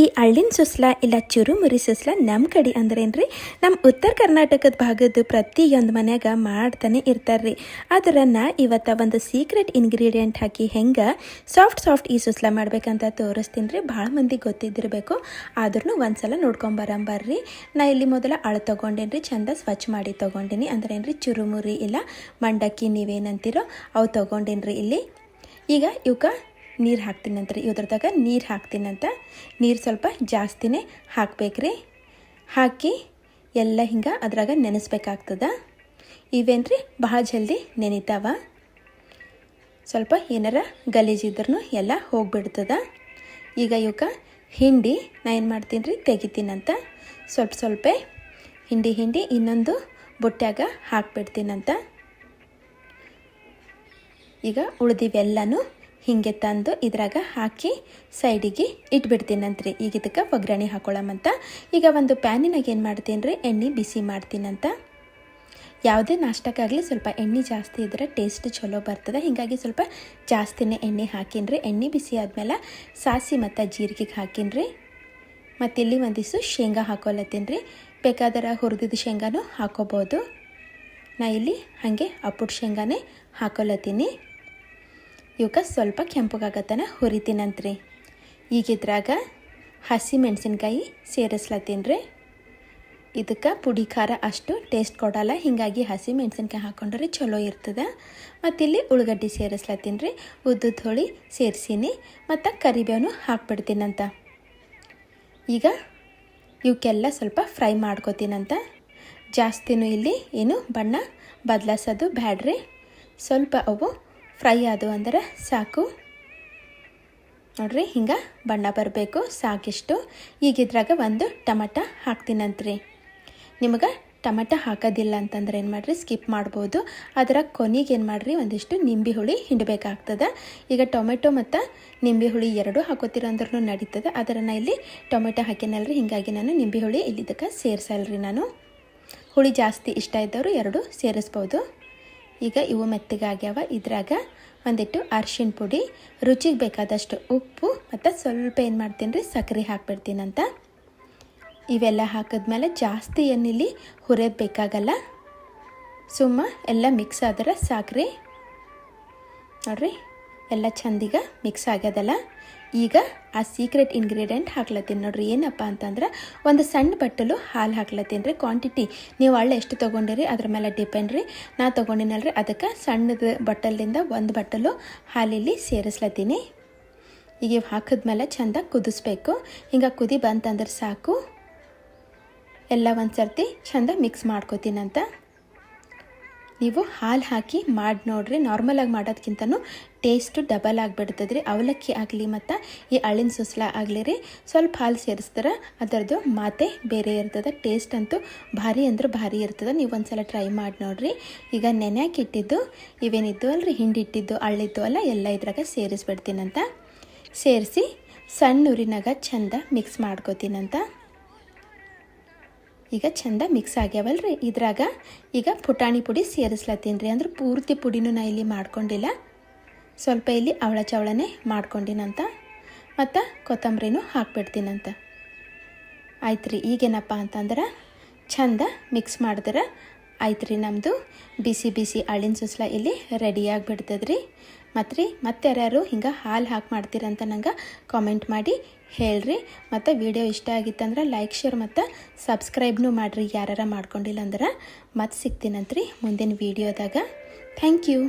ಈ ಹಳ್ಳಿನ ಸುಸ್ಲ ಇಲ್ಲ ಚುರುಮುರಿ ಸುಸ್ಲ ನಮ್ಮ ಕಡೆ ಅಂದ್ರೇನ್ರಿ? ನಮ್ಮ ಉತ್ತರ ಕರ್ನಾಟಕದ ಭಾಗದ ಪ್ರತಿಯೊಂದು ಮನ್ಯಾಗ ಮಾಡ್ತಾನೆ ಇರ್ತಾರ್ರಿ. ಆದ್ರೆ ನಾ ಇವತ್ತ ಒಂದು ಸೀಕ್ರೆಟ್ ಇಂಗ್ರೀಡಿಯೆಂಟ್ ಹಾಕಿ ಹೆಂಗೆ ಸಾಫ್ಟ್ ಸಾಫ್ಟ್ ಈ ಸುಸ್ಲ ಮಾಡ್ಬೇಕಂತ ತೋರಿಸ್ತೀನಿ ರೀ ಭಾಳ ಮಂದಿ ಗೊತ್ತಿದ್ದಿರಬೇಕು. ಆದ್ರೂ ಒಂದ್ಸಲ ನೋಡ್ಕೊಂಬರಂಬರ್ರಿ ನಾ ಇಲ್ಲಿ ಮೊದಲ ಅಳು ತೊಗೊಂಡೇನ್ರಿ, ಚಂದ ಸ್ವಚ್ಛ ಮಾಡಿ ತೊಗೊಂಡೀನಿ. ಅಂದ್ರೇನ್ರಿ ಚುರುಮುರಿ ಇಲ್ಲ, ಮಂಡಕ್ಕಿ ನೀವೇನಂತೀರೋ ಅವು ತೊಗೊಂಡೇನ್ರಿ ಇಲ್ಲಿ. ಈಗ ಇವಕ್ಕೆ ನೀರು ಹಾಕ್ತೀನಂತ್ರಿ ಇದ್ರದಾಗ ನೀರು ಹಾಕ್ತೀನಂತ ನೀರು ಸ್ವಲ್ಪ ಜಾಸ್ತಿನೇ ಹಾಕ್ಬೇಕ್ರಿ. ಹಾಕಿ ಎಲ್ಲ ಹಿಂಗೆ ಅದ್ರಾಗ ನೆನೆಸ್ಬೇಕಾಗ್ತದ. ಇವೇನ್ರಿ? ಬಹಳ ಜಲ್ದಿ ನೆನಿತಾವ. ಸ್ವಲ್ಪ ಏನಾರ ಗಲೀಜಿದ್ರೂ ಎಲ್ಲ ಹೋಗ್ಬಿಡ್ತದ. ಈಗ ಇವಕ್ಕೆ ಹಿಂಡಿ ನಾ ಏನು ಮಾಡ್ತೀನಿ ರೀ ತೆಗಿತೀನಂತ ಸ್ವಲ್ಪ ಸ್ವಲ್ಪ ಹಿಂಡಿ ಹಿಂಡಿ ಇನ್ನೊಂದು ಬುಟ್ಟ್ಯಾಗ ಹಾಕ್ಬಿಡ್ತೀನಂತ ಈಗ ಉಳಿದಿವೆಲ್ಲನೂ ಹಿಂಗೆ ತಂದು ಇದ್ರಾಗ ಹಾಕಿ ಸೈಡಿಗೆ ಇಟ್ಬಿಡ್ತೀನಂತ್ರಿ. ಈಗ ಇದಕ್ಕೆ ಒಗ್ಗರಣೆ ಹಾಕೊಳ್ಳಮಂತ ಈಗ ಒಂದು ಪ್ಯಾನಿನಾಗ ಏನು ಮಾಡ್ತೀನಿ ರೀ ಎಣ್ಣೆ ಬಿಸಿ ಮಾಡ್ತೀನಂತ. ಯಾವುದೇ ನಾಷ್ಟಕ್ಕಾಗಲಿ ಸ್ವಲ್ಪ ಎಣ್ಣೆ ಜಾಸ್ತಿ ಇದ್ರೆ ಟೇಸ್ಟ್ ಚಲೋ ಬರ್ತದೆ. ಹೀಗಾಗಿ ಸ್ವಲ್ಪ ಜಾಸ್ತಿನೇ ಎಣ್ಣೆ ಹಾಕಿನ್ರಿ. ಎಣ್ಣೆ ಬಿಸಿ ಆದಮೇಲೆ ಸಾಸಿ ಮತ್ತು ಜೀರಿಗೆಗೆ ಹಾಕಿನ್ರಿ. ಮತ್ತು ಇಲ್ಲಿ ಒಂದಿಷ್ಟು ಶೇಂಗಾ ಹಾಕೊಲತ್ತೀನಿ ರೀ ಬೇಕಾದ್ರೆ ಹುರಿದಿದ್ದ ಶೇಂಗಾನು ಹಾಕೋಬೋದು. ನಾ ಇಲ್ಲಿ ಹಾಗೆ ಅಪ್ಪುಟ್ ಶೇಂಗಾನೇ ಹಾಕೊಲತ್ತೀನಿ. ಇವಕ್ಕೆ ಸ್ವಲ್ಪ ಕೆಂಪಗಾಗತ್ತನ ಹುರಿತೀನಂತ್ರಿ. ಈಗ ಇದ್ರಾಗ ಹಸಿ ಮೆಣಸಿನ್ಕಾಯಿ ಸೇರಿಸ್ಲತ್ತೀನಿ ರೀ ಇದಕ್ಕೆ ಪುಡಿ ಖಾರ ಅಷ್ಟು ಟೇಸ್ಟ್ ಕೊಡಲ್ಲ, ಹೀಗಾಗಿ ಹಸಿ ಮೆಣಸಿನ್ಕಾಯಿ ಹಾಕೊಂಡ್ರೆ ಚಲೋ ಇರ್ತದೆ. ಮತ್ತು ಇಲ್ಲಿ ಉಳ್ಳಗಡ್ಡಿ ಸೇರಿಸ್ಲತ್ತೀನಿ ರೀ ಉದ್ದುದ ಹೋಳಿ ಸೇರಿಸೀನಿ, ಮತ್ತು ಕರಿಬೇವನು ಹಾಕ್ಬಿಡ್ತೀನಂತ. ಈಗ ಇವಕ್ಕೆಲ್ಲ ಸ್ವಲ್ಪ ಫ್ರೈ ಮಾಡ್ಕೋತೀನಂತ. ಜಾಸ್ತಿನೂ ಇಲ್ಲಿ ಏನು ಬಣ್ಣ ಬದಲಾಸೋದು ಬ್ಯಾಡ್ರಿ. ಸ್ವಲ್ಪ ಅವು ಫ್ರೈ ಅದು ಅಂದರೆ ಸಾಕು. ನೋಡ್ರಿ, ಹಿಂಗೆ ಬಣ್ಣ ಬರಬೇಕು. ಸಾಕಿಷ್ಟು. ಈಗ ಇದ್ರಾಗ ಒಂದು ಟಮಟ ಹಾಕ್ತೀನಂತ್ರಿ. ನಿಮಗೆ ಟಮಟ ಹಾಕೋದಿಲ್ಲ ಅಂತಂದ್ರೆ ಏನು ಮಾಡಿರಿ, ಸ್ಕಿಪ್ ಮಾಡ್ಬೋದು. ಅದರ ಕೊನೆಗೆ ಏನು ಮಾಡಿರಿ, ಒಂದಿಷ್ಟು ನಿಂಬೆ ಹುಳಿ ಹಿಂಡಬೇಕಾಗ್ತದೆ. ಈಗ ಟೊಮೆಟೊ ಮತ್ತು ನಿಂಬೆ ಹುಳಿ ಎರಡು ಹಾಕೋತಿರಂದ್ರೂ ನಡೀತದೆ ನಡೀತದೆ. ನಾ ಇಲ್ಲಿ ಟೊಮೆಟೊ ಹಾಕಿನಲ್ರಿ, ಹೀಗಾಗಿ ನಾನು ನಿಂಬೆ ಹುಳಿ ಇಲ್ಲಿದ್ದಕ್ಕೆ ಸೇರಿಸಲ್ರಿ ನಾನು. ಹುಳಿ ಜಾಸ್ತಿ ಇಷ್ಟ ಇದ್ದವರು ಎರಡು ಸೇರಿಸ್ಬೋದು. ಈಗ ಇವು ಮೆತ್ತಗಾಗ್ಯಾವ. ಇದ್ರಾಗ ಒಂದಿಟ್ಟು ಅರ್ಶಿಣ ಪುಡಿ, ರುಚಿಗೆ ಬೇಕಾದಷ್ಟು ಉಪ್ಪು ಮತ್ತು ಸ್ವಲ್ಪ ಏನು ಮಾಡ್ತೀನಿ ರೀ ಸಕ್ಕರೆ ಹಾಕ್ಬಿಡ್ತೀನಂತ. ಇವೆಲ್ಲ ಹಾಕಿದ್ಮೇಲೆ ಜಾಸ್ತಿ ಏನಿಲ್ಲಿ ಹುರಿಯೋದು ಬೇಕಾಗಲ್ಲ. ಸುಮ್ಮ ಎಲ್ಲ ಮಿಕ್ಸ್ ಆದ್ರೆ ಸಾಕ್ರಿ. ನೋಡ್ರಿ. ಎಲ್ಲ ಚಂದೀಗ ಮಿಕ್ಸ್ ಆಗ್ಯದಲ್ಲ. ಈಗ ಆ ಸೀಕ್ರೆಟ್ ಇಂಗ್ರೀಡಿಯೆಂಟ್ ಹಾಕ್ಲತ್ತೀನಿ ನೋಡ್ರಿ. ಏನಪ್ಪ ಅಂತಂದ್ರೆ ಒಂದು ಸಣ್ಣ ಬಟ್ಟಲು ಹಾಲು ಹಾಕ್ಲತ್ತೀನಿ ರೀ. ಕ್ವಾಂಟಿಟಿ ನೀವು ಹಳ್ಳ ಎಷ್ಟು ತೊಗೊಂಡಿರಿ ಅದ್ರ ಮೇಲೆ ಡಿಪೆಂಡ್ ರೀ. ನಾ ತೊಗೊಂಡಿನಲ್ರಿ ಅದಕ್ಕೆ ಸಣ್ಣದ ಬಟ್ಟಲಿಂದ ಒಂದು ಬಟ್ಟಲು ಹಾಲಿಲ್ಲಿ ಸೇರಿಸ್ಲತ್ತೀನಿ. ಈಗ ಹಾಕಿದ ಮೇಲೆ ಚೆಂದ ಕುದಿಸ್ಬೇಕು. ಹಿಂಗೆ ಕುದಿ ಬಂತಂದ್ರೆ ಸಾಕು. ಎಲ್ಲ ಒಂದು ಸರ್ತಿ ಚೆಂದ ಮಿಕ್ಸ್ ಮಾಡ್ಕೋತೀನಂತ. ನೀವು ಹಾಲು ಹಾಕಿ ಮಾಡಿ ನೋಡ್ರಿ. ನಾರ್ಮಲಾಗಿ ಮಾಡೋದಕ್ಕಿಂತನೂ ಟೇಸ್ಟು ಡಬಲ್ ಆಗಿಬಿಡ್ತದೆ ರೀ ಅವಲಕ್ಕಿ ಆಗಲಿ ಮತ್ತು ಈ ಅಳಿನ ಸುಸ್ಲ ಆಗಲಿ ರೀ, ಸ್ವಲ್ಪ ಹಾಲು ಸೇರಿಸ್ತಾರೆ ಅದರದ್ದು ಮಾತೆ ಬೇರೆ ಇರ್ತದೆ. ಟೇಸ್ಟ್ ಅಂತೂ ಭಾರಿ ಅಂದ್ರೆ ಭಾರಿ ಇರ್ತದೆ. ನೀವು ಒಂದ್ಸಲ ಟ್ರೈ ಮಾಡಿ ನೋಡ್ರಿ. ಈಗ ನೆನೆಯಾಕೆ ಇಟ್ಟಿದ್ದು ಇವೇನಿದ್ದು ಅಲ್ರಿ? ಹಿಂಡಿಟ್ಟಿದ್ದು ಅಳ್ಳಿದ್ದು ಅಲ್ಲ, ಎಲ್ಲ ಇದ್ರಾಗ ಸೇರಿಸ್ಬಿಡ್ತೀನಂತ. ಸೇರಿಸಿ ಸಣ್ಣ ಉರಿನಾಗ ಚಂದ ಮಿಕ್ಸ್ ಮಾಡ್ಕೋತೀನಂತ. ಈಗ ಚಂದ ಮಿಕ್ಸ್ ಆಗ್ಯಾವಲ್ರಿ. ಇದ್ರಾಗ ಈಗ ಪುಟಾಣಿ ಪುಡಿ ಸೇರಿಸ್ಲತ್ತೀನಿ ರೀ ಅಂದ್ರೆ ಪೂರ್ತಿ ಪುಡಿನೂ ನಾ ಇಲ್ಲಿ ಮಾಡ್ಕೊಂಡಿಲ್ಲ. ಸ್ವಲ್ಪ ಇಲ್ಲಿ ಅವಳ ಚವಳನೇ ಮಾಡ್ಕೊಂಡಿನಂತ. ಮತ್ತು ಕೊತ್ತಂಬರಿನೂ ಹಾಕ್ಬಿಡ್ತೀನಂತ. ಆಯ್ತು ರೀ ಈಗೇನಪ್ಪ ಅಂತಂದ್ರೆ ಚಂದ ಮಿಕ್ಸ್ ಮಾಡಿದ್ರೆ. ಆಯ್ತು ರೀ ನಮ್ಮದು ಬಿಸಿ ಬಿಸಿ ಅಳಿನ ಸುಸ್ಲ ಇಲ್ಲಿ ರೆಡಿ ರೀ ಮತ್ತು ಮತ್ತೆ ಯಾರ್ಯಾರು ಹಿಂಗೆ ಹಾಲು ಹಾಕಿ ಮಾಡ್ತೀರಂತ ನಂಗೆ ಕಾಮೆಂಟ್ ಮಾಡಿ ಹೇಳ್ರಿ. ಮತ್ತು ವಿಡಿಯೋ ಇಷ್ಟ ಆಗಿತ್ತಂದ್ರೆ ಲೈಕ್ ಶೇರ್ ಮತ್ತು ಸಬ್ಸ್ಕ್ರೈಬ್ನೂ ಮಾಡಿರಿ ಯಾರು ಮಾಡ್ಕೊಂಡಿಲ್ಲ ಅಂದ್ರೆ. ಮತ್ತೆ ಸಿಗ್ತೀನಂತ್ರಿ ಮುಂದಿನ ವೀಡಿಯೋದಾಗ ಥ್ಯಾಂಕ್ ಯು